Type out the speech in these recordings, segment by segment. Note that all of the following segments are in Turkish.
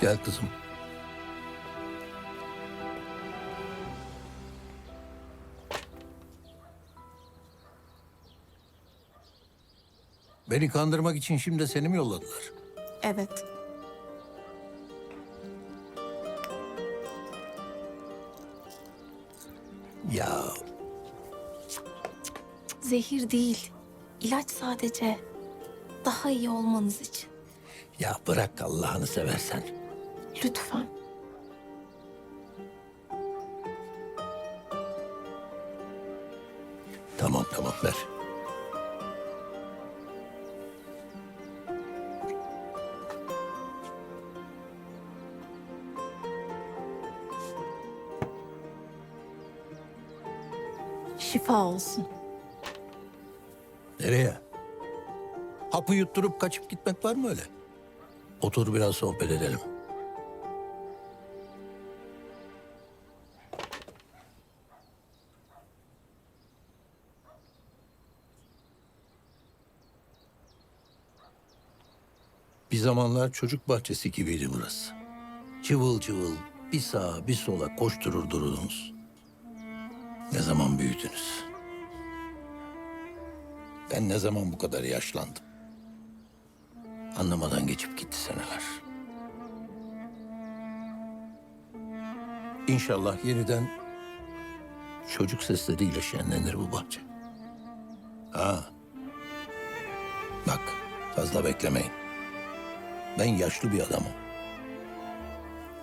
Gel kızım. Beni kandırmak için şimdi seni mi yolladılar? Evet. Ya Zehir değil. İlaç sadece. Daha iyi olmanız için. Ya bırak Allah'ını seversen. Lütfen. Tamam tamam ver. Şifa olsun. Nereye? Hapı yutturup kaçıp gitmek var mı öyle? Otur biraz sohbet edelim. Bir zamanlar çocuk bahçesi gibiydi burası. Cıvıl cıvıl bir sağa bir sola koşturur dururdunuz. Ne zaman büyüdünüz? Ben ne zaman bu kadar yaşlandım? Anlamadan geçip gitti seneler. İnşallah yeniden çocuk sesleriyle şenlenir bu bahçe. Ha. Bak fazla beklemeyin. Ben yaşlı bir adamım.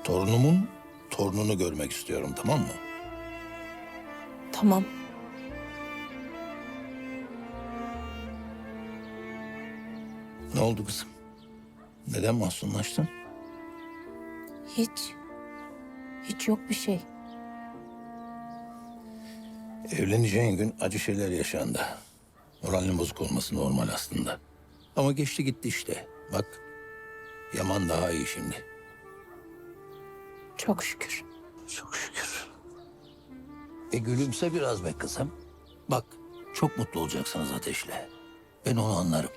Torunumun torununu görmek istiyorum tamam mı? Tamam. Ne oldu kızım? Neden mahzunlaştın? Hiç. Hiç yok bir şey. Evleneceğin gün acı şeyler yaşandı. Moralin bozuk olması normal aslında. Ama geçti gitti işte. Bak, Yaman daha iyi şimdi. Çok şükür. Çok şükür. E gülümse biraz be kızım. Bak, çok mutlu olacaksınız Ateş'le. Ben onu anlarım.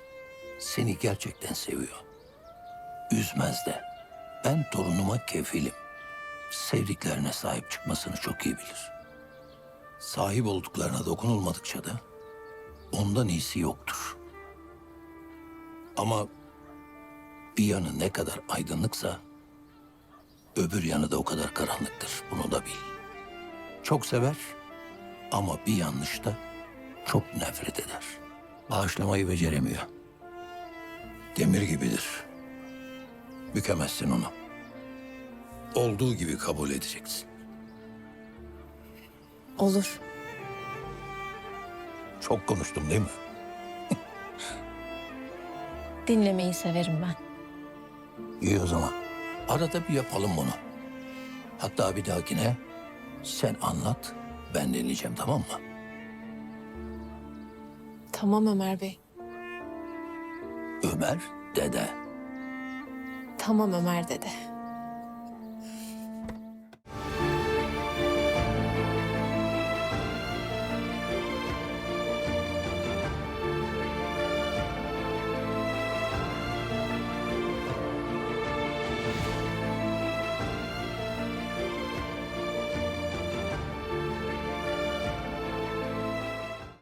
Seni gerçekten seviyor. Üzmez de. Ben torunuma kefilim. Sevdiklerine sahip çıkmasını çok iyi bilir. Sahip olduklarına dokunulmadıkça da ondan iyisi yoktur. Ama bir yanı ne kadar aydınlıksa öbür yanı da o kadar karanlıktır. Bunu da bil. Çok sever ama bir yanlışta çok nefret eder. Bağışlamayı beceremiyor. Demir gibidir. Bükemezsin onu. Olduğu gibi kabul edeceksin. Olur. Çok konuştum değil mi? Dinlemeyi severim ben. İyi o zaman. Arada bir yapalım bunu. Hatta bir dahakine sen anlat, ben dinleyeceğim tamam mı? Tamam Ömer Bey. Ömer, dede. Tamam Ömer dede.